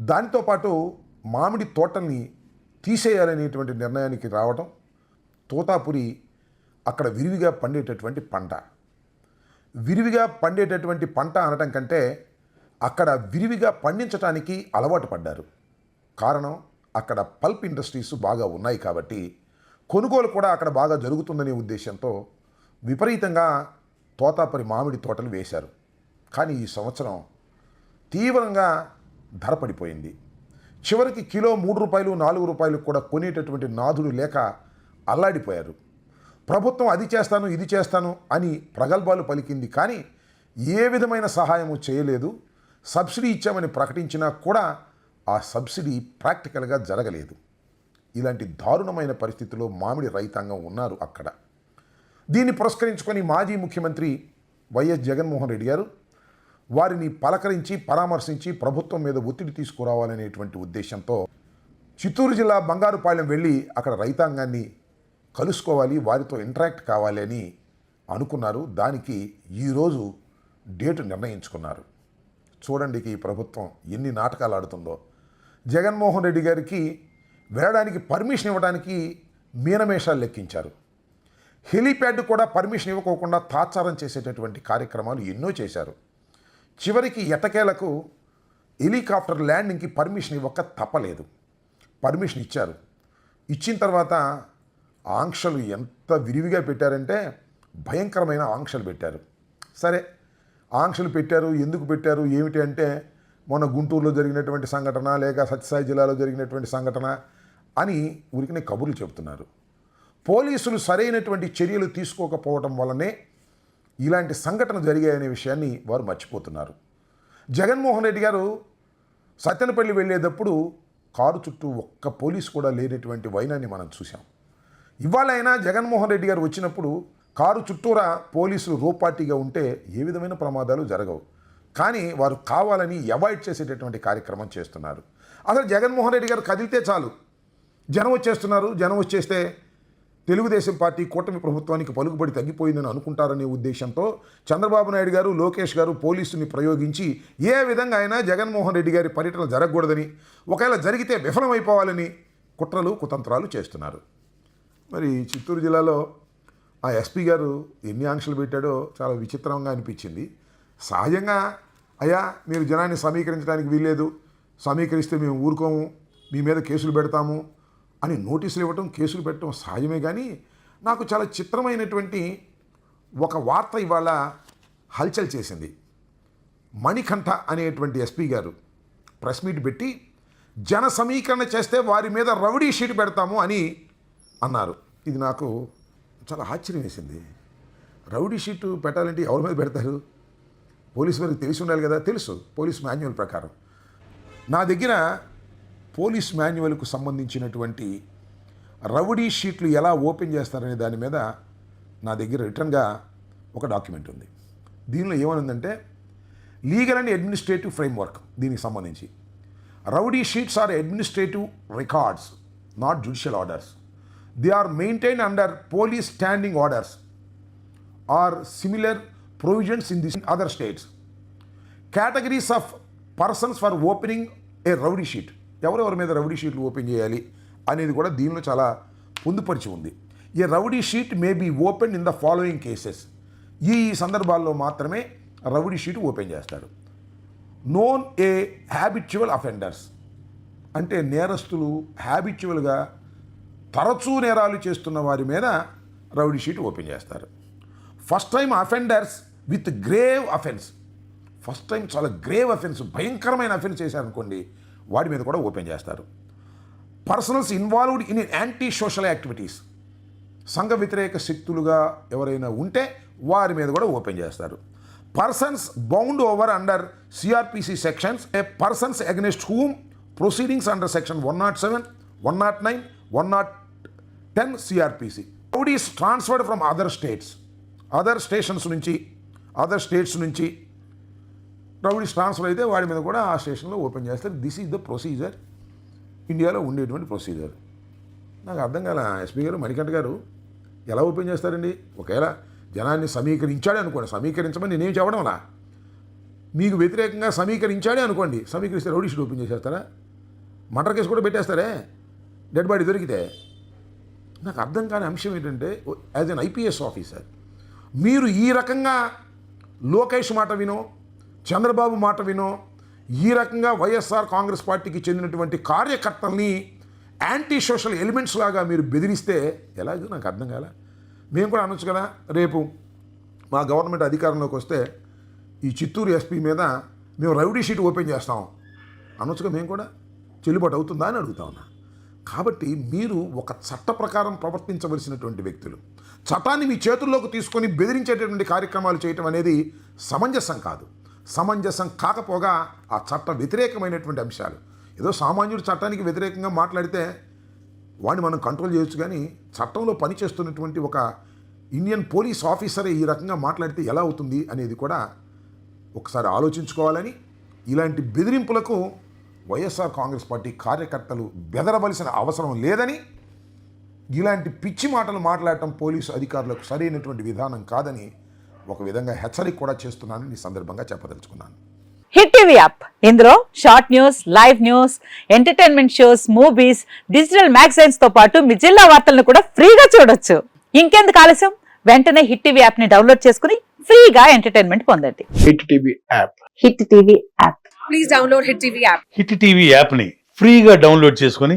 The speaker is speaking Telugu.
దానితో పాటు మామిడి తోటల్ని తీసేయాలనేటువంటి నిర్ణయానికి రావడం తోతాపురి అక్కడ విరివిగా పండేటటువంటి పంట. విరివిగా పండేటటువంటి పంట అనటం కంటే అక్కడ విరివిగా పండించటానికి అలవాటు పడ్డారు. కారణం అక్కడ పల్ప్ ఇండస్ట్రీస్ బాగా ఉన్నాయి కాబట్టి కొనుగోలు కూడా అక్కడ బాగా జరుగుతుందనే ఉద్దేశంతో విపరీతంగా తోతాపరి మామిడి తోటలు వేశారు. కానీ ఈ సంవత్సరం తీవ్రంగా ధర పడిపోయింది చివరికి కిలో మూడు రూపాయలు నాలుగు రూపాయలు కూడా కొనేటటువంటి నాథుడు లేక అల్లాడిపోయారు. ప్రభుత్వం అది చేస్తాను ఇది చేస్తాను అని ప్రగల్భాలు పలికింది. కానీ ఏ విధమైన సహాయము చేయలేదు. సబ్సిడీ ఇచ్చామని ప్రకటించినా కూడా ఆ సబ్సిడీ ప్రాక్టికల్గా జరగలేదు. ఇలాంటి దారుణమైన పరిస్థితిలో మామిడి రైతాంగం ఉన్నారు అక్కడ. దీన్ని పురస్కరించుకొని మాజీ ముఖ్యమంత్రి వైఎస్ జగన్మోహన్ రెడ్డి గారు వారిని పలకరించి పరామర్శించి ప్రభుత్వం మీద ఒత్తిడి తీసుకురావాలనేటువంటి ఉద్దేశంతో చిత్తూరు జిల్లా బంగారుపాలెం వెళ్ళి అక్కడ రైతాంగాన్ని కలుసుకోవాలి వారితో ఇంటరాక్ట్ కావాలి అని అనుకున్నారు. దానికి ఈరోజు డేటు నిర్ణయించుకున్నారు. చూడండి ఈ ప్రభుత్వం ఎన్ని నాటకాలు ఆడుతుందో. జగన్మోహన్ రెడ్డి గారికి వెళ్ళడానికి పర్మిషన్ ఇవ్వడానికి మీనమేషాలు లెక్కించారు. హెలీప్యాడ్ కూడా పర్మిషన్ ఇవ్వకోకుండా తాత్సారం చేసేటటువంటి కార్యక్రమాలు ఎన్నో చేశారు. చివరికి ఎటకేలకు హెలికాప్టర్ ల్యాండింగ్కి పర్మిషన్ ఇవ్వక తప్పలేదు. పర్మిషన్ ఇచ్చారు. ఇచ్చిన తర్వాత ఆంక్షలు ఎంత విరివిగా పెట్టారంటే భయంకరమైన ఆంక్షలు పెట్టారు. సరే ఆంక్షలు పెట్టారు ఎందుకు పెట్టారు ఏమిటి అంటే మొన్న గుంటూరులో జరిగినటువంటి సంఘటన లేక సత్యసాయి జిల్లాలో జరిగినటువంటి సంఘటన అని ఉరికినే కబుర్లు చెబుతున్నారు. పోలీసులు సరైనటువంటి చర్యలు తీసుకోకపోవడం వల్లనే ఇలాంటి సంఘటన జరిగాయనే విషయాన్ని వారు మర్చిపోతున్నారు. జగన్మోహన్ రెడ్డి గారు సత్యనపల్లి వెళ్ళేటప్పుడు కారు చుట్టూ ఒక్క పోలీస్ కూడా లేనటువంటి వైనాన్ని మనం చూసాం ఇవాళైనా జగన్మోహన్ రెడ్డి గారు వచ్చినప్పుడు కారు చుట్టూరా పోలీసులు రూపాటిగా ఉంటే ఏ విధమైన ప్రమాదాలు జరగవు. కానీ వారు కావాలని అవాయిడ్ చేసేటటువంటి కార్యక్రమం చేస్తున్నారు. అసలు జగన్మోహన్ రెడ్డి గారు కదిలితే చాలు. జనం వచ్చేస్తున్నారు. జనం వచ్చేస్తే తెలుగుదేశం పార్టీ కూటమి ప్రభుత్వానికి పలుకుబడి తగ్గిపోయిందని అనుకుంటారనే ఉద్దేశంతో చంద్రబాబు నాయుడు గారు లోకేష్ గారు పోలీసుని ప్రయోగించి ఏ విధంగా అయినా జగన్మోహన్ రెడ్డి గారి పర్యటన జరగకూడదని ఒకవేళ జరిగితే విఫలమైపోవాలని కుట్రలు కుతంత్రాలు చేస్తున్నారు. మరి చిత్తూరు జిల్లాలో ఆ ఎస్పీ గారు ఎన్ని ఆంక్షలు పెట్టాడో చాలా విచిత్రంగా అనిపించింది. సహజంగా అయ్యా మీరు జనాన్ని సమీకరించడానికి వీల్లేదు. సమీకరిస్తే మేము ఊరుకోము. మీ మీద కేసులు పెడతాము. అని నోటీసులు ఇవ్వటం కేసులు పెట్టడం సహజమే కానీ నాకు చాలా చిత్రమైనటువంటి ఒక వార్త ఇవాళ హల్చల్ చేసింది. మణికంఠ అనేటువంటి ఎస్పీ గారు ప్రెస్ మీట్ పెట్టి జన సమీకరణ చేస్తే వారి మీద రౌడీ షీట్ పెడతాము అని అన్నారు. ఇది నాకు చాలా ఆశ్చర్యం వేసింది. రౌడీ షీటు పెట్టాలంటే ఎవరి మీద పెడతారు? పోలీసు వారికి తెలిసి ఉండాలి కదా. తెలుసు పోలీస్ మాన్యువల్ ప్రకారం. నా దగ్గర పోలీస్ మాన్యువల్కు సంబంధించినటువంటి రౌడీ షీట్లు ఎలా ఓపెన్ చేస్తారనే దాని మీద నా దగ్గర రిటర్న్గా ఒక డాక్యుమెంట్ ఉంది. దీనిలో ఏమనుందంటే లీగల్ అండ్ అడ్మినిస్ట్రేటివ్ ఫ్రేమ్వర్క్ దీనికి సంబంధించి. Rowdy sheets are administrative records not judicial orders. They are maintain under police standing orders. Or similar provisions in this other states. Categories of persons for opening a rowdy sheet. ఎవరెవరి మీద రౌడీ షీట్లు ఓపెన్ చేయాలి అనేది కూడా దీనిలో చాలా పొందుపరిచి ఉంది. A rowdy sheet may be open in the following cases. ఈ సందర్భాల్లో మాత్రమే రౌడీ షీట్ ఓపెన్ చేస్తాడు నోన్ ఏ హ్యాబిచువల్ అఫెండర్స్ అంటే నేరస్తులు హ్యాబిచువల్గా తరచూ నేరాలు చేస్తున్న వారి మీద రౌడీ షీట్ ఓపెన్ చేస్తారు. First time offenders with grave offence first time చాలా గ్రేవ్ అఫెన్స్ భయంకరమైన అఫెన్స్ చేశారనుకోండి వాడి మీద కూడా ఓపెన్ చేస్తారు. Personals involved in anti social activities. సంఘ వ్యతిరేక శక్తులుగా ఎవరైనా ఉంటే వారి మీద కూడా ఓపెన్ చేస్తారు. Persons bound over under CrPC sections. A persons against whom proceedings under section one not seven one not nine one not ten CrPC rowdies transferred from other states other stations నుంచి అదర్ స్టేట్స్ నుంచి రౌడీస్ ట్రాన్స్ఫర్ అయితే వాడి మీద కూడా ఆ స్టేషన్లో ఓపెన్ చేస్తారు. This is the procedure. ఇండియాలో ఉండేటువంటి ప్రొసీజర్. నాకు అర్థం కాల ఎస్పీ గారు మణికంఠ గారు ఎలా ఓపెన్ చేస్తారండి? ఒకవేళ జనాన్ని సమీకరించాడే అనుకోండి. సమీకరించమని నేనేం చెప్పడం అలా? మీకు వ్యతిరేకంగా సమీకరించాడే అనుకోండి. సమీకరిస్తే రౌడీ షీట్ ఓపెన్ చేసేస్తారా? మర్డర్ కేసు కూడా పెట్టేస్తారే? డెడ్ బాడీ దొరికితే? నాకు అర్థం కాని అంశం ఏంటంటే యాజ్ అన్ ఐపీఎస్ ఆఫీసర్ మీరు ఈ రకంగా లోకేష్ మాట వినో చంద్రబాబు మాట వినో ఈ రకంగా వైఎస్ఆర్ కాంగ్రెస్ పార్టీకి చెందినటువంటి కార్యకర్తల్ని యాంటీ సోషల్ ఎలిమెంట్స్ లాగా మీరు బెదిరిస్తే ఎలాగో నాకు అర్థం కాలే? మేము కూడా అనొచ్చు కదా రేపు మా గవర్నమెంట్ అధికారంలోకి వస్తే ఈ చిత్తూరు ఎస్పీ మీద మేము రౌడీ షీట్ ఓపెన్ చేస్తాం. అనొచ్చుగా మేము కూడా? చెల్లుబాటు అవుతుందా అని అడుగుతా ఉన్నా. కాబట్టి మీరు ఒక చట్ట ప్రకారం ప్రవర్తించవలసినటువంటి వ్యక్తులు చట్టాన్ని మీ చేతుల్లోకి తీసుకొని బెదిరించేటటువంటి కార్యక్రమాలు చేయటం అనేది సమంజసం కాదు. సమంజసం కాకపోగా ఆ చట్ట వ్యతిరేకమైనటువంటి అంశాలు. ఏదో సామాన్యుడు చట్టానికి వ్యతిరేకంగా మాట్లాడితే వాడిని మనం కంట్రోల్ చేయొచ్చు కానీ చట్టంలో పనిచేస్తున్నటువంటి ఒక ఇండియన్ పోలీస్ ఆఫీసరే ఈ రకంగా మాట్లాడితే ఎలా అవుతుంది అనేది కూడా ఒకసారి ఆలోచించుకోవాలని ఇలాంటి బెదిరింపులకు వైఎస్ఆర్ కాంగ్రెస్ పార్టీ కార్యకర్తలు బెదరవలసిన అవసరం లేదని ఇలాంటి పిచ్చి మాటలు మాట్లాడటం పోలీసు అధికారులకు సరైనటువంటి విధానం కాదని ఒక విధంగా హెచ్చరిక కూడా చేస్తున్నానని ఈ సందర్భంగా చెప్పదలుచుకున్నాను. Hit TV app. ఇందులో short news live news entertainment shows movies digital మ్యాగజైన్స్తో పాటు మీ జిల్లా వార్తలను కూడా ఫ్రీగా చూడొచ్చు. ఇంకెందుకు ఆలస్యం? వెంటనే హిట్ టీవీ యాప్ని డౌన్లోడ్ చేసుకుని ఫ్రీగా ఎంటర్టైన్మెంట్ పొందండి. Hit TV app. Hit TV app. Please download Hit TV app. Hit TV యాప్ని ఫ్రీగా డౌన్లోడ్ చేసుకొని